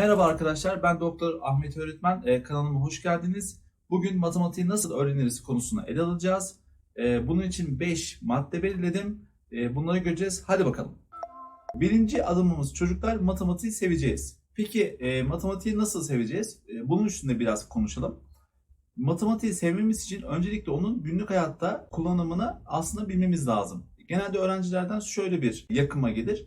Merhaba arkadaşlar, ben Doktor Ahmet Öğretmen. Ee, kanalıma hoş geldiniz. Bugün matematiği nasıl öğreniriz konusunu ele alacağız. Ee, bunun için 5 madde belirledim. Ee, bunları göreceğiz. Hadi bakalım. Birinci adımımız çocuklar matematiği seveceğiz. Peki e, matematiği nasıl seveceğiz? E, bunun üstünde biraz konuşalım. Matematiği sevmemiz için öncelikle onun günlük hayatta kullanımını aslında bilmemiz lazım. Genelde öğrencilerden şöyle bir yakıma gelir.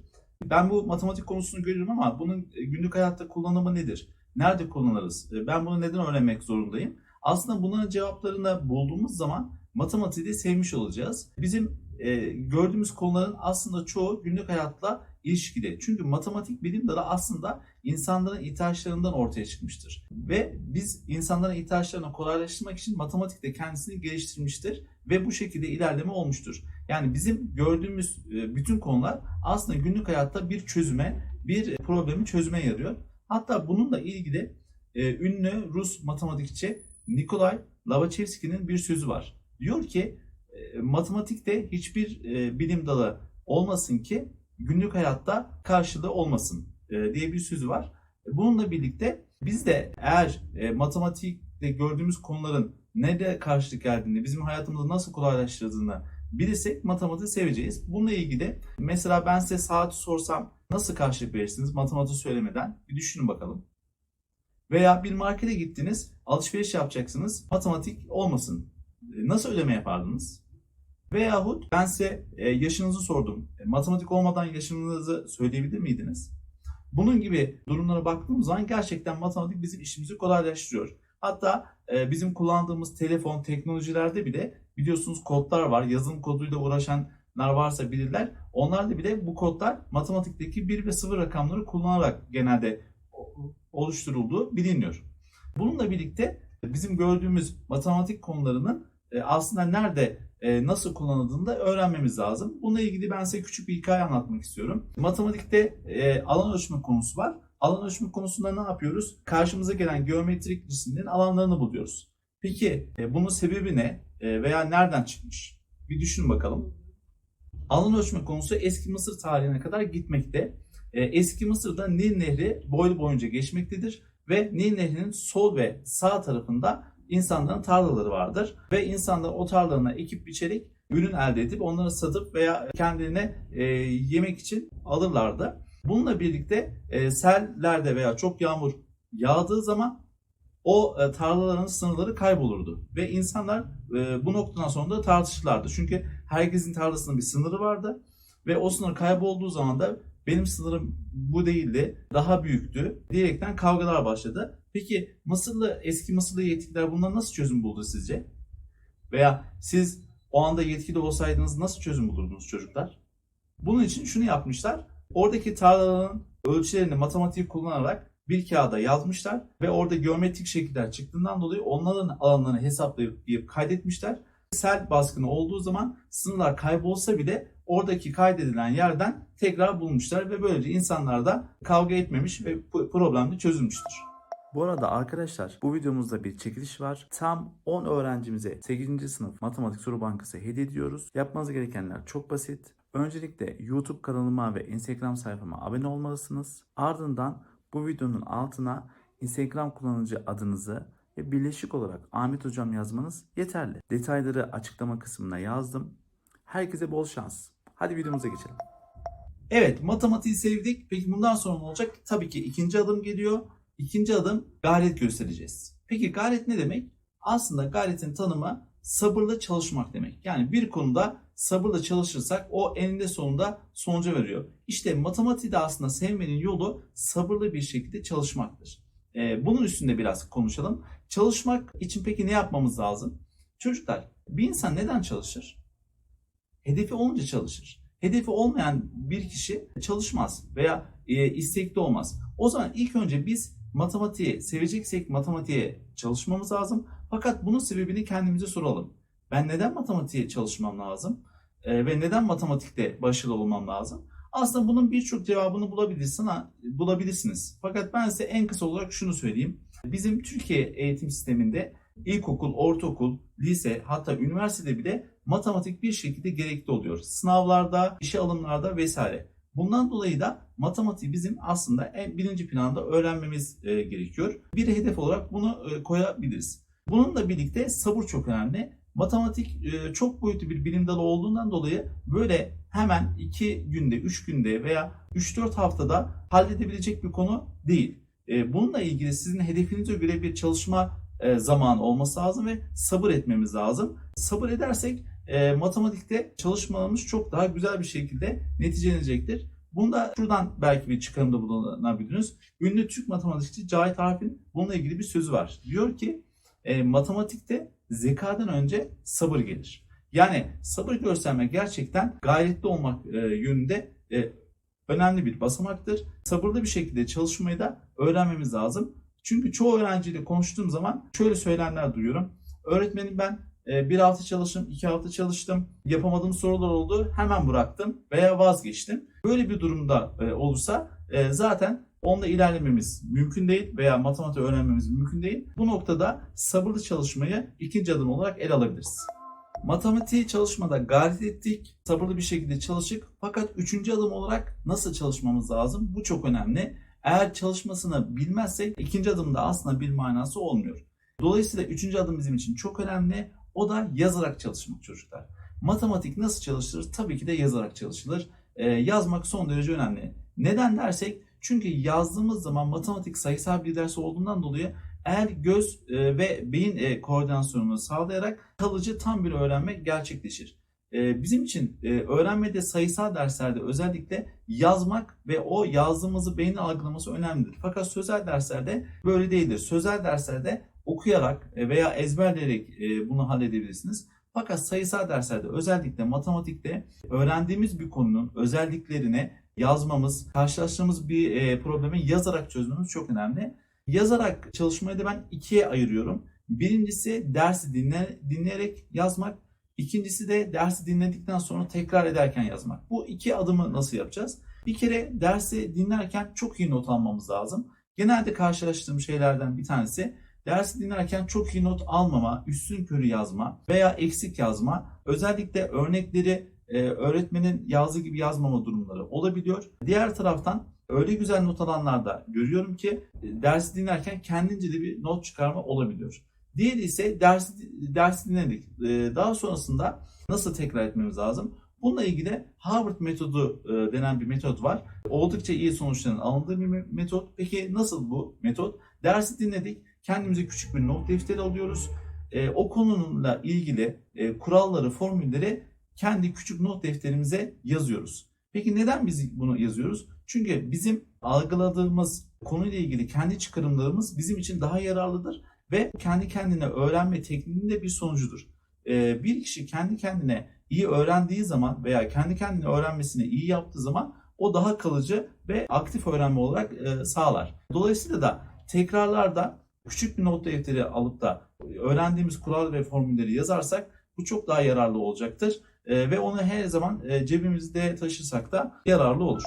Ben bu matematik konusunu görüyorum ama bunun e, günlük hayatta kullanımı nedir? Nerede kullanırız? E, Ben bunu neden öğrenmek zorundayım? Aslında bunların cevaplarını bulduğumuz zaman matematiği de sevmiş olacağız. Bizim e, gördüğümüz konuların aslında çoğu günlük hayatla ilişkili. Çünkü matematik bilim dalı aslında insanların ihtiyaçlarından ortaya çıkmıştır. Ve biz insanların ihtiyaçlarını kolaylaştırmak için matematik de kendisini geliştirmiştir ve bu şekilde ilerleme olmuştur. Yani bizim gördüğümüz e, bütün konular aslında günlük hayatta bir çözüme, bir problemi çözmeye yarıyor. Hatta bununla ilgili e, ünlü Rus matematikçi Nikolay Lobachevsky'nin bir sözü var. Diyor ki e, matematikte hiçbir bilim dalı olmasın ki günlük hayatta karşılığı olmasın e, diye bir sözü var. Bununla birlikte biz de eğer e, matematikte gördüğümüz konuların nerede karşılık geldiğini, bizim hayatımızı nasıl kolaylaştırdığını bilirsek matematiği seveceğiz. Bununla ilgili mesela ben size saati sorsam nasıl karşılık verirsiniz matematik söylemeden bir düşünün bakalım. Veya bir markete gittiniz, alışveriş yapacaksınız, matematik olmasın. E, Nasıl ödeme yapardınız? Veyahut ben size e, yaşınızı sordum. E, Matematik olmadan yaşınızı söyleyebilir miydiniz? Bunun gibi durumlara baktığımız zaman gerçekten matematik bizim işimizi kolaylaştırıyor. Hatta e, bizim kullandığımız telefon, teknolojilerde bile biliyorsunuz kodlar var. Yazılım koduyla uğraşanlar varsa bilirler. Onlarda bile bu kodlar matematikteki 1 ve 0 rakamları kullanarak genelde oluşturulduğu biliniyor. Bununla birlikte bizim gördüğümüz matematik konularının aslında nerede e, nasıl kullanıldığını da öğrenmemiz lazım. Bununla ilgili ben size küçük bir hikaye anlatmak istiyorum. Matematikte e, alan ölçme konusu var. Alan ölçme konusunda ne yapıyoruz? Karşımıza gelen geometrik cisimlerin alanlarını buluyoruz. Peki e, bunun sebebi ne? E, veya nereden çıkmış? Bir düşünün bakalım. Alan ölçme konusu eski Mısır tarihine kadar gitmekte. E, eski Mısır'da Nil Nehri boylu boyunca geçmektedir ve Nil Nehri'nin sol ve sağ tarafında insanların tarlaları vardır ve insanlar o tarlalarına ekip biçerek ürün elde edip onları satıp veya kendilerine e, yemek için alırlardı. Bununla birlikte e, sellerde veya çok yağmur yağdığı zaman o e, tarlaların sınırları kaybolurdu ve insanlar e, bu noktadan sonra da tartışırlardı. Çünkü herkesin tarlasının bir sınırı vardı ve o sınır kaybolduğu zaman da benim sınırım bu değildi, daha büyüktü diyerekten kavgalar başladı. Peki Mısırlı, eski Mısırlı yetkililer bundan nasıl çözüm buldu sizce? Veya siz o anda yetkili olsaydınız nasıl çözüm bulurdunuz çocuklar? Bunun için şunu yapmışlar. Oradaki tarlaların ölçülerini matematiği kullanarak bir kağıda yazmışlar ve orada geometrik şekiller çıktığından dolayı onların alanlarını hesaplayıp kaydetmişler. Sel baskını olduğu zaman sınırlar kaybolsa bile oradaki kaydedilen yerden tekrar bulmuşlar ve böylece insanlar da kavga etmemiş ve bu problem de çözülmüştür. Bu arada arkadaşlar bu videomuzda bir çekiliş var. Tam 10 öğrencimize 8. sınıf matematik soru bankası hediye ediyoruz. Yapmanız gerekenler çok basit. Öncelikle YouTube kanalıma ve Instagram sayfama abone olmalısınız. Ardından bu videonun altına Instagram kullanıcı adınızı ve birleşik olarak Ahmet Hocam yazmanız yeterli. Detayları açıklama kısmına yazdım. Herkese bol şans. Hadi videomuza geçelim. Evet, matematiği sevdik. Peki bundan sonra ne olacak? Tabii ki ikinci adım geliyor. İkinci adım gayret göstereceğiz. Peki gayret ne demek? Aslında gayretin tanımı sabırla çalışmak demek. Yani bir konuda sabırla çalışırsak o eninde sonunda sonuca veriyor. İşte matematiği de aslında sevmenin yolu sabırlı bir şekilde çalışmaktır. Ee, bunun üstünde biraz konuşalım. Çalışmak için peki ne yapmamız lazım? Çocuklar, bir insan neden çalışır? Hedefi olunca çalışır. Hedefi olmayan bir kişi çalışmaz veya e, istekli olmaz. O zaman ilk önce biz matematiği seveceksek matematiğe çalışmamız lazım. Fakat bunun sebebini kendimize soralım. Ben neden matematiğe çalışmam lazım? E, ve neden matematikte başarılı olmam lazım? Aslında bunun birçok cevabını bulabilirsin, bulabilirsiniz. Fakat ben size en kısa olarak şunu söyleyeyim. Bizim Türkiye eğitim sisteminde ilkokul, ortaokul, lise hatta üniversitede bile matematik bir şekilde gerekli oluyor. Sınavlarda, işe alımlarda vesaire. Bundan dolayı da matematiği bizim aslında en birinci planda öğrenmemiz e, gerekiyor. Bir hedef olarak bunu e, koyabiliriz. Bununla birlikte sabır çok önemli. Matematik e, çok boyutlu bir bilim dalı olduğundan dolayı böyle hemen 2 günde, 3 günde veya 3-4 haftada halledebilecek bir konu değil. Bununla ilgili sizin hedefinize göre bir çalışma zamanı olması lazım ve sabır etmemiz lazım. Sabır edersek e, matematikte çalışmalarımız çok daha güzel bir şekilde neticelenecektir. Bunda şuradan belki bir çıkarımda bulunabilirsiniz. Ünlü Türk matematikçi Cahit Arif'in bununla ilgili bir sözü var. Diyor ki e, matematikte zekadan önce sabır gelir. Yani sabır göstermek gerçekten gayretli olmak e, yönünde e, önemli bir basamaktır. Sabırlı bir şekilde çalışmayı da öğrenmemiz lazım. Çünkü çoğu öğrenciyle konuştuğum zaman şöyle söylemler duyuyorum. Öğretmenim ben bir hafta çalıştım, iki hafta çalıştım. Yapamadığım sorular oldu. Hemen bıraktım veya vazgeçtim. Böyle bir durumda e, olursa e, zaten onda ilerlememiz mümkün değil veya matematik öğrenmemiz mümkün değil. Bu noktada sabırlı çalışmayı ikinci adım olarak ele alabiliriz. Matematiği çalışmada gayret ettik, sabırlı bir şekilde çalıştık. Fakat üçüncü adım olarak nasıl çalışmamız lazım? Bu çok önemli. Eğer çalışmasını bilmezsek ikinci adımda aslında bir manası olmuyor. Dolayısıyla üçüncü adım bizim için çok önemli. O da yazarak çalışmak çocuklar. Matematik nasıl çalışılır? Tabii ki de yazarak çalışılır. Ee, yazmak son derece önemli. Neden dersek çünkü yazdığımız zaman matematik sayısal bir ders olduğundan dolayı eğer göz e, ve beyin e, koordinasyonunu sağlayarak kalıcı tam bir öğrenme gerçekleşir. E, bizim için e, öğrenmede sayısal derslerde özellikle yazmak ve o yazdığımızı beynin algılaması önemlidir. Fakat sözel derslerde böyle değildir. Sözel derslerde okuyarak e, veya ezberleyerek e, bunu halledebilirsiniz. Fakat sayısal derslerde özellikle matematikte öğrendiğimiz bir konunun özelliklerini yazmamız, karşılaştığımız bir e, problemi yazarak çözmemiz çok önemli. Yazarak çalışmayı da ben ikiye ayırıyorum. Birincisi dersi dinle, dinleyerek yazmak. İkincisi de dersi dinledikten sonra tekrar ederken yazmak. Bu iki adımı nasıl yapacağız? Bir kere dersi dinlerken çok iyi not almamız lazım. Genelde karşılaştığım şeylerden bir tanesi dersi dinlerken çok iyi not almama, üstün körü yazma veya eksik yazma. Özellikle örnekleri e, öğretmenin yazdığı gibi yazmama durumları olabiliyor. Diğer taraftan öyle güzel not alanlar da görüyorum ki e, dersi dinlerken kendince de bir not çıkarma olabiliyor. Diğeri ise dersi, dersi dinledik. E, daha sonrasında nasıl tekrar etmemiz lazım? Bununla ilgili Harvard metodu e, denen bir metot var. Oldukça iyi sonuçların alındığı bir metot. Peki nasıl bu metot? Dersi dinledik. Kendimize küçük bir not defteri alıyoruz. E, o konuyla ilgili e, kuralları, formülleri kendi küçük not defterimize yazıyoruz. Peki neden biz bunu yazıyoruz? Çünkü bizim algıladığımız konuyla ilgili kendi çıkarımlarımız bizim için daha yararlıdır ve kendi kendine öğrenme tekniğinin de bir sonucudur. Ee, bir kişi kendi kendine iyi öğrendiği zaman veya kendi kendine öğrenmesini iyi yaptığı zaman o daha kalıcı ve aktif öğrenme olarak e, sağlar. Dolayısıyla da tekrarlarda küçük bir not defteri alıp da öğrendiğimiz kural ve formülleri yazarsak bu çok daha yararlı olacaktır. E, ve onu her zaman e, cebimizde taşırsak da yararlı olur.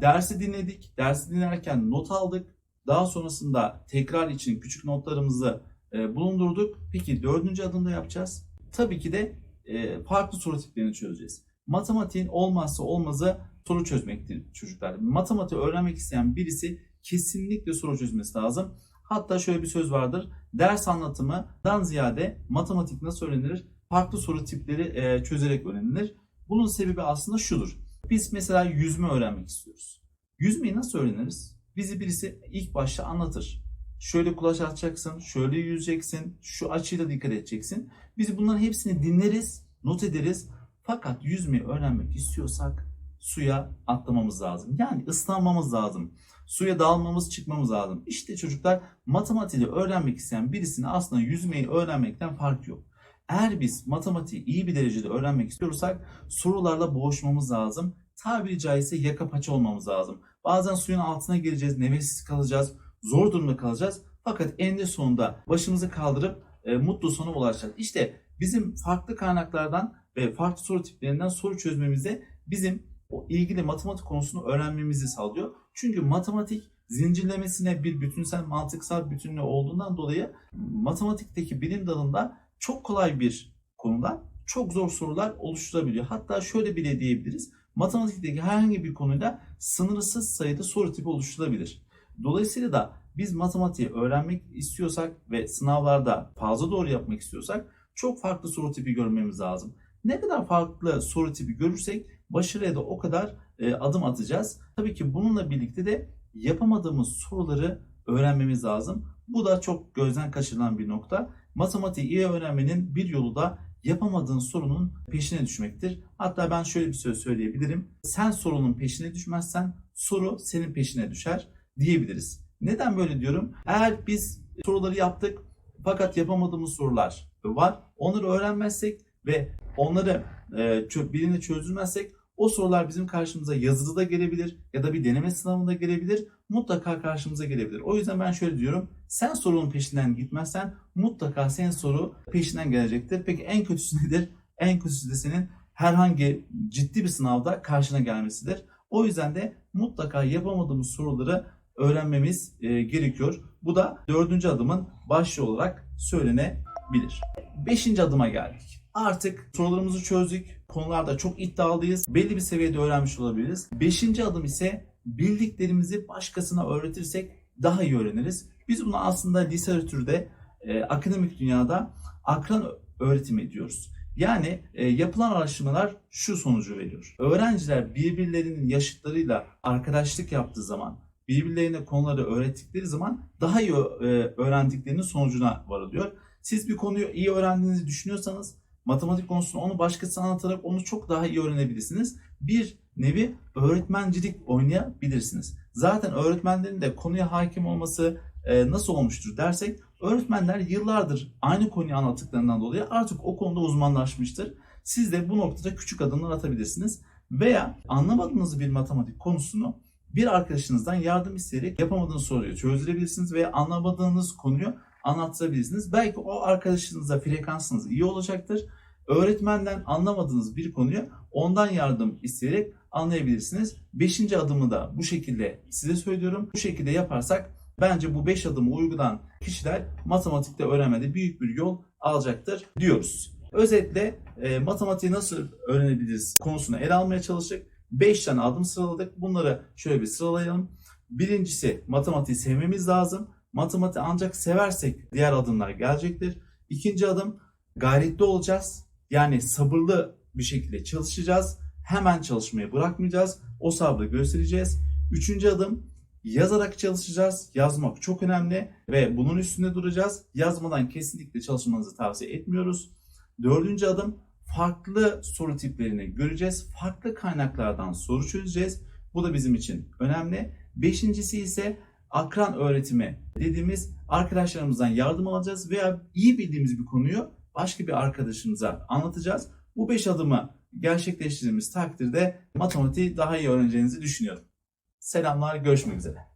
Dersi dinledik. Dersi dinlerken not aldık. Daha sonrasında tekrar için küçük notlarımızı e, bulundurduk. Peki dördüncü adımda yapacağız. Tabii ki de e, farklı soru tiplerini çözeceğiz. Matematiğin olmazsa olmazı soru çözmektir çocuklar. Matematiği öğrenmek isteyen birisi kesinlikle soru çözmesi lazım. Hatta şöyle bir söz vardır. Ders anlatımından ziyade matematik nasıl öğrenilir? Farklı soru tipleri e, çözerek öğrenilir. Bunun sebebi aslında şudur. Biz mesela yüzme öğrenmek istiyoruz. Yüzmeyi nasıl öğreniriz? Bizi birisi ilk başta anlatır. Şöyle kulaç atacaksın, şöyle yüzeceksin, şu açıyla dikkat edeceksin. Biz bunların hepsini dinleriz, not ederiz. Fakat yüzmeyi öğrenmek istiyorsak suya atlamamız lazım. Yani ıslanmamız lazım. Suya dalmamız, çıkmamız lazım. İşte çocuklar matematiği öğrenmek isteyen birisine aslında yüzmeyi öğrenmekten fark yok. Eğer biz matematiği iyi bir derecede öğrenmek istiyorsak sorularla boğuşmamız lazım. Tabiri caizse yaka paça olmamız lazım. Bazen suyun altına gireceğiz, nefessiz kalacağız, zor durumda kalacağız. Fakat eninde sonunda başımızı kaldırıp e, mutlu sona ulaşacağız. İşte bizim farklı kaynaklardan ve farklı soru tiplerinden soru çözmemize bizim o ilgili matematik konusunu öğrenmemizi sağlıyor. Çünkü matematik zincirlemesine bir bütünsel mantıksal bütünlüğü olduğundan dolayı matematikteki bilim dalında çok kolay bir konuda çok zor sorular oluşturabiliyor. Hatta şöyle bile diyebiliriz. matematikteki herhangi bir konuyla sınırsız sayıda soru tipi oluşturulabilir. Dolayısıyla da biz matematiği öğrenmek istiyorsak ve sınavlarda fazla doğru yapmak istiyorsak çok farklı soru tipi görmemiz lazım. Ne kadar farklı soru tipi görürsek başarıya da o kadar e, adım atacağız. Tabii ki bununla birlikte de yapamadığımız soruları öğrenmemiz lazım. Bu da çok gözden kaçırılan bir nokta. Matematiği iyi öğrenmenin bir yolu da yapamadığın sorunun peşine düşmektir. Hatta ben şöyle bir söz söyleyebilirim. Sen sorunun peşine düşmezsen soru senin peşine düşer diyebiliriz. Neden böyle diyorum? Eğer biz soruları yaptık fakat yapamadığımız sorular var. Onları öğrenmezsek ve onları e, birine çözülmezsek o sorular bizim karşımıza yazılı da gelebilir ya da bir deneme sınavında gelebilir. Mutlaka karşımıza gelebilir. O yüzden ben şöyle diyorum. Sen sorunun peşinden gitmezsen mutlaka senin soru peşinden gelecektir. Peki en kötüsü nedir? En kötüsü de senin herhangi ciddi bir sınavda karşına gelmesidir. O yüzden de mutlaka yapamadığımız soruları öğrenmemiz e, gerekiyor. Bu da dördüncü adımın başlığı olarak söylenebilir. Beşinci adıma geldik. Artık sorularımızı çözdük. Konularda çok iddialıyız. Belli bir seviyede öğrenmiş olabiliriz. Beşinci adım ise bildiklerimizi başkasına öğretirsek daha iyi öğreniriz. Biz bunu aslında literatürde, e, akademik dünyada akran öğretimi diyoruz. Yani e, yapılan araştırmalar şu sonucu veriyor. Öğrenciler birbirlerinin yaşıtlarıyla arkadaşlık yaptığı zaman, birbirlerine konuları öğrettikleri zaman daha iyi e, öğrendiklerinin sonucuna varılıyor. Siz bir konuyu iyi öğrendiğinizi düşünüyorsanız matematik konusunu onu başkasına anlatarak onu çok daha iyi öğrenebilirsiniz. Bir nevi öğretmencilik oynayabilirsiniz. Zaten öğretmenlerin de konuya hakim olması e, nasıl olmuştur dersek öğretmenler yıllardır aynı konuyu anlattıklarından dolayı artık o konuda uzmanlaşmıştır. Siz de bu noktada küçük adımlar atabilirsiniz. Veya anlamadığınız bir matematik konusunu bir arkadaşınızdan yardım isteyerek yapamadığınız soruyu çözdürebilirsiniz veya anlamadığınız konuyu anlattırabilirsiniz. Belki o arkadaşınıza frekansınız iyi olacaktır. Öğretmenden anlamadığınız bir konuyu ondan yardım isteyerek anlayabilirsiniz. Beşinci adımı da bu şekilde size söylüyorum. Bu şekilde yaparsak bence bu beş adımı uygulayan kişiler matematikte öğrenmede büyük bir yol alacaktır diyoruz. Özetle e, matematiği nasıl öğrenebiliriz konusunu ele almaya çalıştık. 5 tane adım sıraladık. Bunları şöyle bir sıralayalım. Birincisi matematiği sevmemiz lazım. Matematiği ancak seversek diğer adımlar gelecektir. İkinci adım gayretli olacağız. Yani sabırlı bir şekilde çalışacağız. Hemen çalışmayı bırakmayacağız. O sabrı göstereceğiz. Üçüncü adım yazarak çalışacağız. Yazmak çok önemli ve bunun üstünde duracağız. Yazmadan kesinlikle çalışmanızı tavsiye etmiyoruz. Dördüncü adım farklı soru tiplerini göreceğiz. Farklı kaynaklardan soru çözeceğiz. Bu da bizim için önemli. Beşincisi ise akran öğretimi dediğimiz arkadaşlarımızdan yardım alacağız veya iyi bildiğimiz bir konuyu başka bir arkadaşımıza anlatacağız. Bu beş adımı gerçekleştirdiğimiz takdirde matematiği daha iyi öğreneceğinizi düşünüyorum. Selamlar, görüşmek üzere.